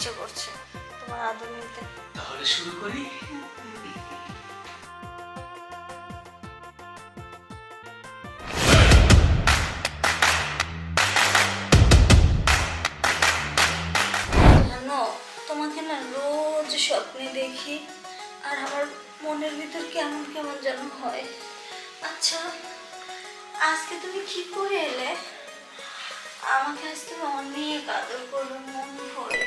ইচ্ছে করছে তোমার আদর নিতে। তাহলে শুরু করি। তোমাকে না রোজ স্বপ্নে দেখি আর আমার মনের ভিতর কেমন কেমন যেন হয়। আচ্ছা আজকে তুমি কি করে এলে? আমাকে আজ তুমি অনেক আদর করবে মন ভরে।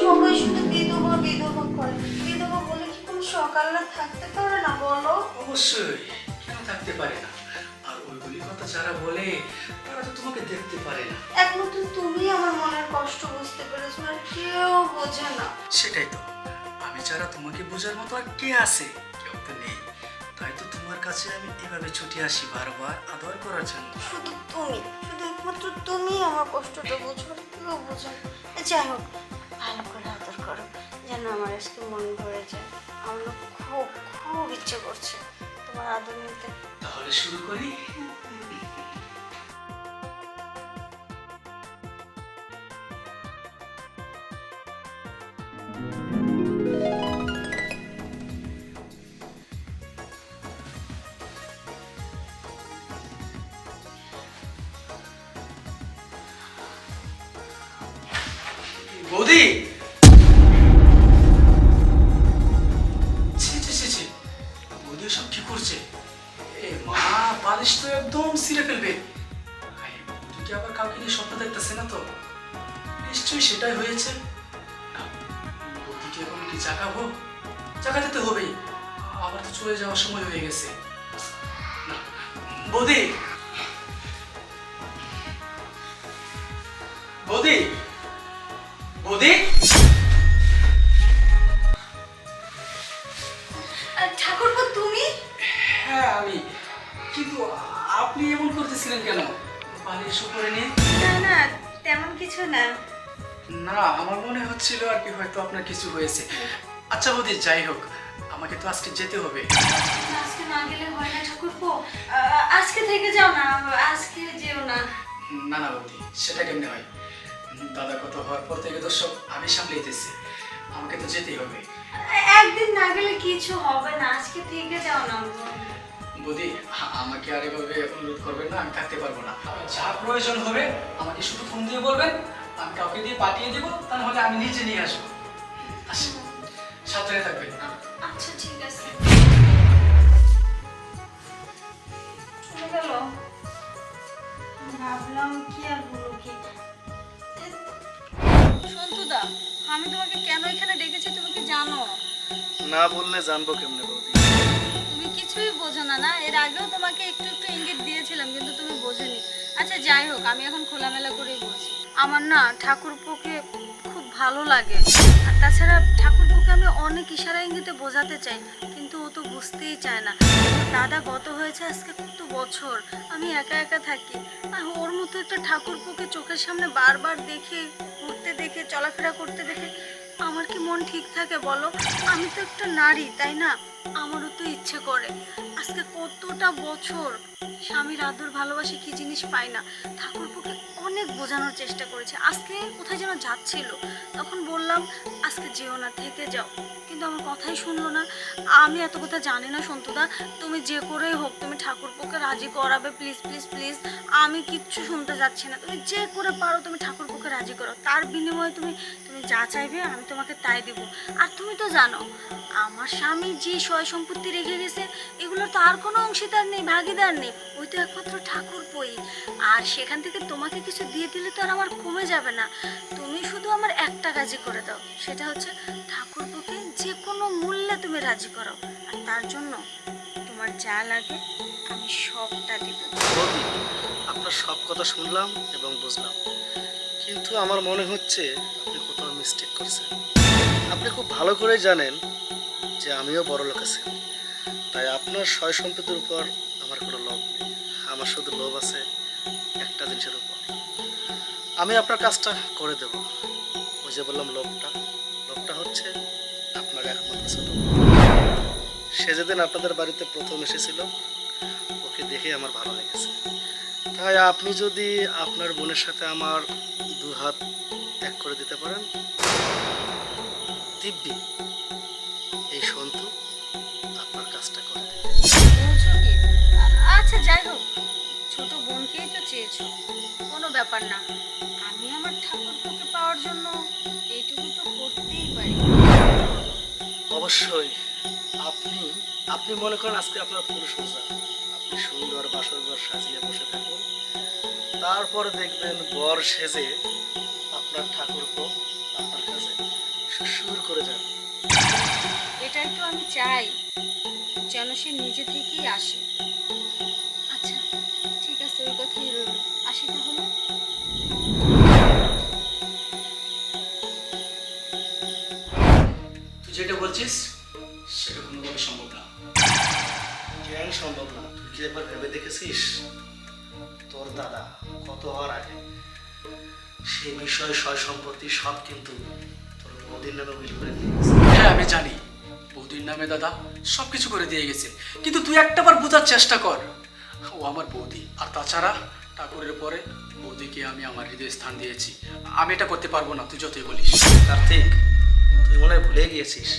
সবাই শুধু বিধবা বিধবা করে। বিধবা বলে কি কোনো সকাল না থাকতে পারে না বলো? অবশ্যই কেন থাকতে পারে না? আর ওইগুলি কথা যারা বলে তারা তো তোমাকে দেখতে পারে না। একমাত্র তুমি আমার মনের কষ্ট বুঝতে পেরেছ আর কেউ বোঝে না। সেটাই তো। আমি যারা তোমাকে বোঝার মতো আর কে আছে কেউ তো নেই। তাই তো তোমার কাছে আমি এভাবে ছুটে আসি বারবার আদর করার জন্য। শুধু তুমি শুধু একমাত্র তুমি আমার কষ্টটা বুঝো কেউ বোঝো যাই হোক যেন আমার আজকে মন ভরে যায়। আমার খুব খুব ইচ্ছে করছে তোমার আদর নিতে। তাহলে শুরু করি? বৌদি! বৌদি সব কি করছে। এ মা বালিশ তো একদম ছিঁড়ে ফেলবে। আই, কি আবার কাউকে নিয়ে স্বপ্ন দেখতেছে না তো? নিশ্চয়ই সেটাই হয়েছে। না এখন কি জাগাবো জাগাতে তো হবেই। আবার তো চলে যাওয়ার সময় হয়ে গেছে। বৌদি! বৌদি! বৌদি! হ্যাঁ আমি। কিন্তু আপনি এমন করতেছিলেন কেন? বালিশ উপরে নিয়ে? না না তেমন কিছু না। না আমার মনে হচ্ছিল আর কি হয়তো আপনার কিছু হয়েছে। আচ্ছা বৌদি যাই হোক আমাকে তো আজকে যেতে হবে। আজকে না গেলে হয় না ঠাকুরপো। আজকে থেকে যাও না আজকে যেও না। না না বৌদি সেটা কেমনে হয়? দাদা কত হওয়ার পর থেকে তো সব আমি সামলাইতেছি। আমাকে তো যেতেই হবে। একদিন না গেলে কিছু হবে না আজকে থেকে যাও না বৌদি আমাকে আর এভাবে অনুরোধ করবেন না আমি থাকতে পারব না। যা প্রয়োজন হবে আমাকে শুধু ফোন দিয়ে বলবেন আমি কাউকে দিয়ে পাঠিয়ে দেবো তাহলে আমি নিজে নিয়ে আসব। আসি সাবধানে থাকবেন। আচ্ছা ঠিক আছে। চলে গেল। ভাবলাম কি আর বলো কি? সন্তুদা আমি তোমাকে কেন এখানে ডেকেছি তুমি কি জানো? না বললে জানব কেমনে বৌদি? কিছুই বোঝো না না? এর আগেও তোমাকে একটু একটু ইঙ্গিত দিয়েছিলাম, কিন্তু তুমি বোঝোনি। আচ্ছা যাই হোক, আমি এখন খোলামেলা করেই বলছি। আমার না ঠাকুরপোকে খুব ভালো লাগে। আর তাছাড়া ঠাকুরপোকে আমি অনেক ইশারা ইঙ্গিতে বোঝাতে চাই, কিন্তু ও তো বুঝতেই চায় না। দাদা গত হয়েছে আজকে কত বছর? আমি একা একা থাকি। আর ওর মতো একটা ঠাকুরপোকে চোখের সামনে বারবার দেখে, ঘুরতে দেখে, চলাফেরা করতে দেখে আমার কি মন ঠিক থাকে বলো? আমি তো একটা নারী, তাই না? আমারও তো ইচ্ছে করে। আজকে কতটা বছর স্বামীর আদর, ভালোবাসি কি জিনিস পাই না, ঠাকুরপুকে অনেক বোঝানোর চেষ্টা করেছে। আজকে কোথায় যেন যাচ্ছিল, তখন বললাম, আজকে যেও না, থেকে যাও। কিন্তু আমার কথাই শুনলো না। আমি এত কথা জানি না, সন্তুদা, তুমি যে করেই হোক, তুমি ঠাকুরপুকে রাজি করাবে প্লিজ প্লিজ প্লিজ আমি কিচ্ছু শুনতে যাচ্ছি না। তুমি যে করে পারো, তুমি ঠাকুরপুকে রাজি করো। তার বিনিময়ে তুমি তুমি যা চাইবে, আমি তোমাকে তাই দেবো। আর তুমি তো জানো, আমার স্বামী যে সয় সম্পত্তি রেখে গেছে, এগুলো তো আর কোনো অংশীদার নেই, ভাগিদার নেই। ওই তো একমাত্র ঠাকুর বই আর সেখান থেকে তোমাকে কিছু দিয়ে দিলে তো আর আমার কমে যাবে না। তুমি শুধু আমার একটা কাজই করে দাও, সেটা হচ্ছে ঠাকুর ঠাকুরপুকে যে কোনো মূল্যে তুমি রাজি করো। আর তার জন্য তোমার যা লাগে, আমি সবটা দেবো। আপনার সব কথা শুনলাম এবং বুঝলাম। কিন্তু আমার মনে হচ্ছে মিস্টেক করছেন আপনি খুব ভালো করে জানেন যে আমিও বড় লোক আছি। তাই আপনার সয় সম্পত্তির উপর আমার কোনো লোভ নেই। আমার শুধু লোভ আছে একটা জিনিসের উপর। আমি আপনার কাজটা করে দেব। ওই যে বললাম লোভটা। লোভটা হচ্ছে আপনার একমাত্র ছোট সে যেদিন আপনাদের বাড়িতে প্রথম এসেছিল, ওকে দেখে আমার ভালো লেগেছে। তাই আপনি যদি আপনার বোনের সাথে আমার দু ত্যাগ করে দিতে পারেন। দিব্যি এই সন্তু আপনার কাজটা করে আচ্ছা যাই হোক ছোট বোনকেই তো চেয়েছো কোনো ব্যাপার না। আমি আমার ঠাকুরকে পাওয়ার জন্য এইটুকু তো করতেই পারি। অবশ্যই আপনি আপনি মনে করেন আজকে আপনার পুরুষ পূজা। আপনি সুন্দর বাসর ঘর সাজিয়ে বসে থাকুন। তারপরে দেখবেন বর সেজে আপনার ঠাকুরকে আপনার কাছে সুর করে যাবে এটাই তো আমি চাই যেন সে নিজে থেকেই আসে। আচ্ছা ঠিক আছে ওই কথাই রইল। আসি তাহলে? তুই যেটা বলছিস সেটা কোনোভাবে সম্ভব না। কেন সম্ভব না? তুই কি একবার ভেবে দেখেছিস? তোর দাদা কত হওয়ার আগে সে বিষয় সয় সম্পত্তি সব কিন্তু তোর মোদির নামে উইল করে হ্যাঁ আমি জানি। বৌদির নামে দাদা সব কিছু করে দিয়ে গেছে। কিন্তু তুই একটাবার বোঝার চেষ্টা কর। ও আমার বৌদি। আর তাছাড়া ঠাকুরের পরে বৌদিকে আমি আমার হৃদয়ে স্থান দিয়েছি। আমি এটা করতে পারব না তুই যতই বলিস। কার্তিক তুই মনে হয় ভুলে গিয়েছিস।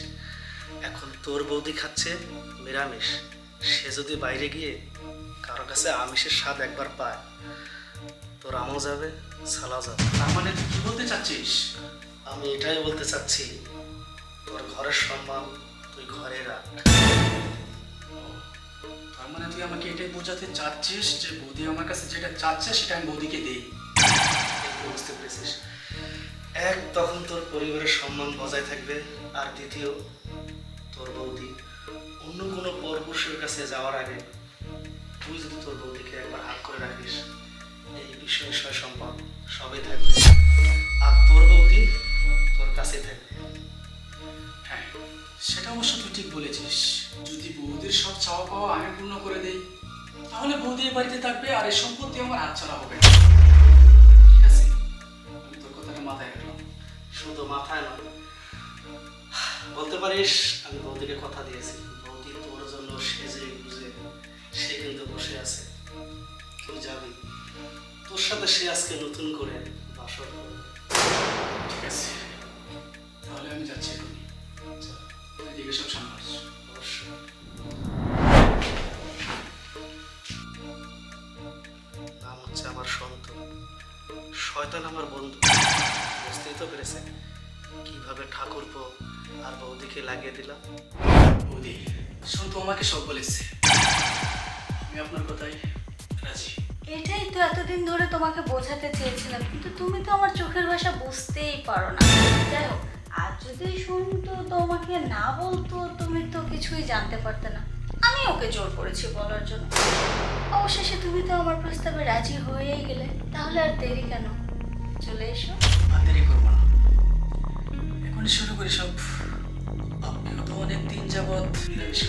এখন তোর বৌদি খাচ্ছে নিরামিষ। সে যদি বাইরে গিয়ে কারও কাছে আমিষের স্বাদ একবার পায় তোর আমও যাবে সালাও যাবে। তার মানে তুই কি বলতে চাচ্ছিস? আমি এটাই বলতে চাচ্ছি তোর ঘরের সম্মান তুই ঘরে রাখ। তার মানে তুই আমাকে এটাই বোঝাতে চাচ্ছিস যে বৌদি আমার কাছে যেটা চাচ্ছে সেটা আমি বৌদিকে দিই। বুঝতে পেরেছিস। এক তখন তোর পরিবারের সম্মান বজায় থাকবে। আর দ্বিতীয় তোর বৌদি অন্য কোনো পরপুরুষের কাছে যাওয়ার আগে তুই যদি তোর বৌদিকে একবার হাত করে রাখিস বিষয়ে সয় সম্মান সবই থাকবে। আর তোর বৌদি তোর কাছেই থাকবে। হ্যাঁ সেটা অবশ্য তুই ঠিক বলেছিস। যদি বৌদির সব চাওয়া পাওয়া আমি পূর্ণ করে দেই, তাহলে বৌদি এ বাড়িতে থাকবে আর এই সম্পত্তি আমার হাতছাড়া হবে। ঠিক আছে? আমি তোর কথাটা মাথায় রাখলাম। শুধু মাথায় নয়, বলতে পারিস ঠিক আছে। তাহলে আমি যাচ্ছি এদিকে সব হচ্ছে আমার সন্ত। শয়তান আমার বন্ধু। বুঝতেই তো পেরেছে কীভাবে ঠাকুরপো আর বৌদিকে লাগিয়ে দিলাম। বৌদি শুধু আমাকে সব বলেছে। আমি আপনার কথাই এটাই তো এতদিন ধরে তোমাকে বোঝাতে চেয়েছিলাম, কিন্তু তুমি তো আমার চোখের ভাষা বুঝতেই পারো না। যাই হোক, আর যদি শুনতো তোমাকে না বলতো, তুমি তো কিছুই জানতে পারতে না। আমি ওকে জোর করেছি বলার জন্য। অবশেষে তুমি তো আমার প্রস্তাবে রাজি হয়েই গেলে, তাহলে আর দেরি কেন? চলে এসো। আর দেরি করব না। এখনই শুরু করি সব। তো অনেক দিন যাবৎ নিরামিষ